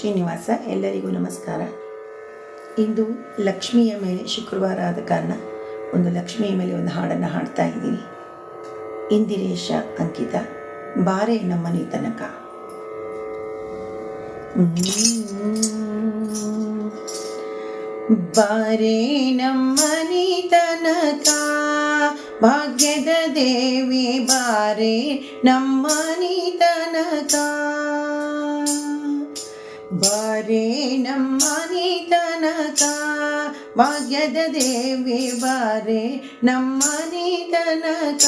ಶ್ರೀನಿವಾಸ, ಎಲ್ಲರಿಗೂ ನಮಸ್ಕಾರ. ಇಂದು ಲಕ್ಷ್ಮಿಯ ಮೇಲೆ ಶುಕ್ರವಾರ ಆದ ಕಾರಣ ಒಂದು ಲಕ್ಷ್ಮಿಯ ಮೇಲೆ ಒಂದು ಹಾಡನ್ನು ಹಾಡ್ತಾ ಇದ್ದೀನಿ. ಇಂದಿರೇಶ, ಅಂಕಿತ, ಬಾರೆ ನಮ್ಮನೆ ತನಕ. ಬಾರೆ ನಮ್ಮನೆ ತನಕ, ಭಾಗ್ಯದ ದೇವಿ, ಬಾರೆ ನಮ್ಮನೆ ತನಕ. ಬಾರೆ ನಮ್ಮ ತನಕ ಭಾಗ್ಯದ ದೇವಿ ಬಾರೆ ನಮ್ಮ ತನಕ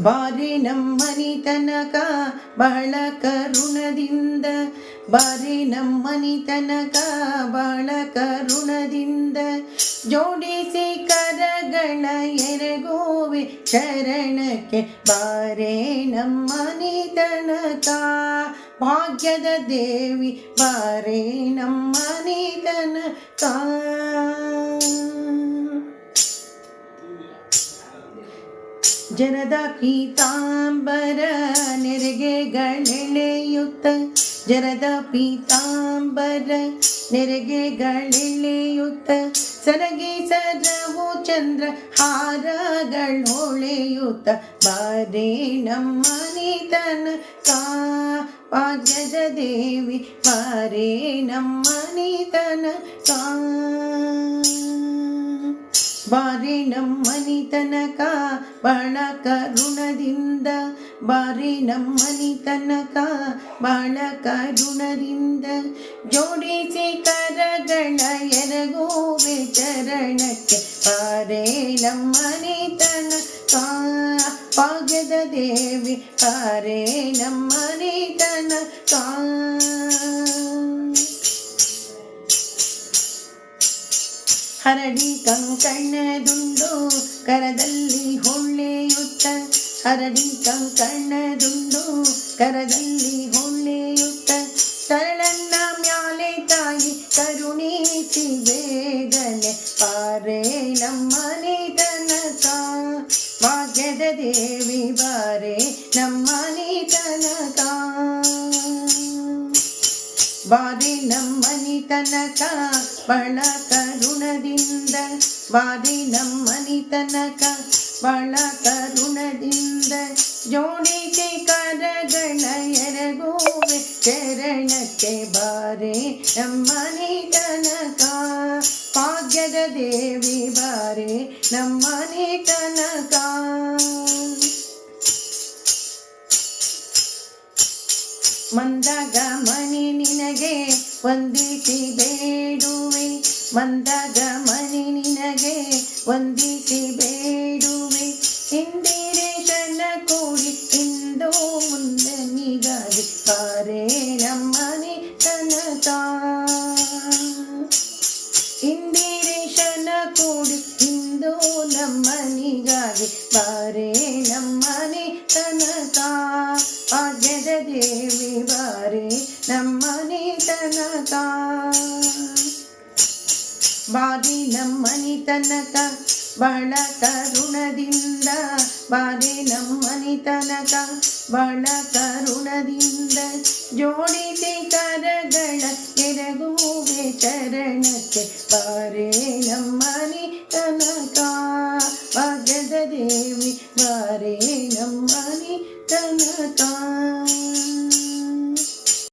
ಬಾರಿ ನಮ್ಮನಿ ತನಕ ಬಹಳ ಕರುಣದಿಂದ. ಬಾರಿ ನಮ್ಮನಿ ತನಕ ಬಹಳ ಕರುಣದಿಂದ. ಜೋಡಿಸಿ ಕರಗಳ ಎರಗೋವೆ ಶರಣಕ್ಕೆ ಬಾರೆ ನಮ್ಮನಿ ತನಕ ಭಾಗ್ಯದ ದೇವಿ ಬಾರೇ ನಮ್ಮ ತನಕ ಜನದ ಪೀತಾಂಬರ ನೆರೆಗೆಗಳೆಳೆಯುತ್ತ ಜನದ ಪೀತಾಂಬರ ನೆರೆಗೆಗಳೆಳೆಯುತ್ತ ಸರಗೆ ಸರವು ಚಂದ್ರ ಹಾರಗಳೊಳೆಯುತ್ತ ಬಾರೇ ನಮ್ಮನಿತನ ಕಾ ಭಾಗ್ಯದ ದೇವಿ ಬಾರೇ ನಮ್ಮನಿತನ ತನಕ ಬಾರಿ ನಮ್ಮನಿ ತನಕ ಬಹಳ ಕರುಣದಿಂದ ಬಾರಿ ನಮ್ಮನಿ ತನಕ ಬಹಳ ಕರುಣದಿಂದ ಜೋಡಿಸಿ ಕರಗಳ ಎರಗೋವೆ ಚರಣಕ್ಕೆ ಬಾರೆ ನಮ್ಮನಿ ತನಕ ಭಾಗ್ಯದ ದೇವಿ ಬಾರೆ ನಮ್ಮನಿ ಹರಡಿ ಕಂಕಣ್ಣದುಂಡು ಕರದಲ್ಲಿ ಹೊಳ್ಳೆಯುತ್ತ ಹರಡಿ ಕಂಕಣ್ಣದುಂಡು ಕರದಲ್ಲಿ ಬಾರಿ ನಮ್ಮನಿ ತನಕ ಬಹಳ ಕರುಣದಿಂದ ಬಾರಿ ನಮ್ಮನಿ ತನಕ ಬಹಳ ಕರುಣದಿಂದ ಜೋಡಿಸಿ ಕರಗಳ ಎರಗೋವೆ ಚರಣಕ್ಕೆ ಬಾರೆ ನಮ್ಮನಿ ತನಕ ಭಾಗ್ಯದ ದೇವಿ ಬಾರೆ ನಮ್ಮನೆ ತನಕ ಮಂದಾಗ ಮಣಿ ನಿನಗೆ ವಂದಿಸಿ ಬೇಡುವೆ ಮಂದಾಗ ಮಣಿ ನಿನಗೆ ವಂದಿಸಿ ಬೇಡುವೆ ಇಂದಿರೇಶನ ಕೂಡಿ ಇಂದು ಮುಂದನಿಗಾಗಿ ಪಾರೆ ನಮ್ಮನೆ ತನಕ ಇಂದಿರೇಶನ ಕೂಡಿ ಇಂದು ನಮ್ಮನಿಗಾಗಿ ಬಾರೆ ನಮ್ಮನೆ ನಮ್ಮನೆ ತನಕ ಬಾರಿ ನಮ್ಮನೆ ತನಕ ಬಹಳ ಕರುಣದಿಂದ ಬಾರಿ ನಮ್ಮನೆ ತನಕ ಬಹಳ ಕರುಣದಿಂದ ಜೋಡಿಸಿ ಕರಗಳ ಎರಗುವೆ ಚರಣಕ್ಕೆ ಬಾರೆ